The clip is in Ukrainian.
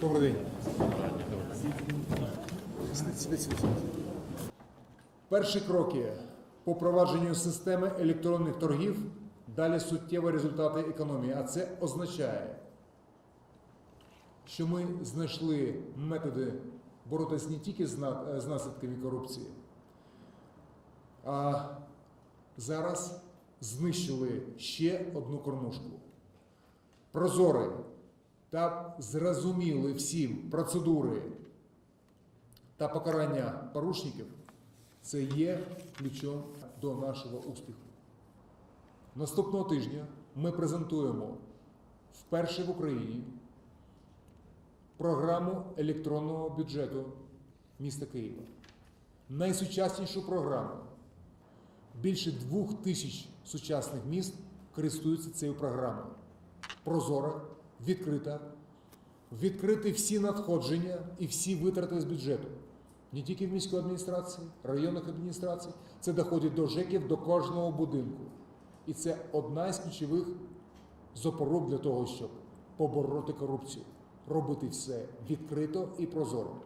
Добрий день. Перші кроки по провадженню системи електронних торгів далі суттєві результати економії. А це означає, що ми знайшли методи боротися не тільки з на- з наслідками корупції, а зараз знищили ще одну кормушку. Прозорі та зрозуміли всім процедури та покарання порушників це є ключом до нашого успіху. Наступного тижня ми презентуємо вперше в Україні програму електронного бюджету міста Києва. Найсучаснішу програму. Більше двох тисяч сучасних міст користуються цією програмою. Прозора, відкрита, відкрити всі надходження і всі витрати з бюджету. Не тільки в міській адміністрації, районних адміністрацій, це доходить до ЖЕКів, до кожного будинку. І це одна із ключових запорук для того, щоб побороти корупцію, робити все відкрито і прозоро.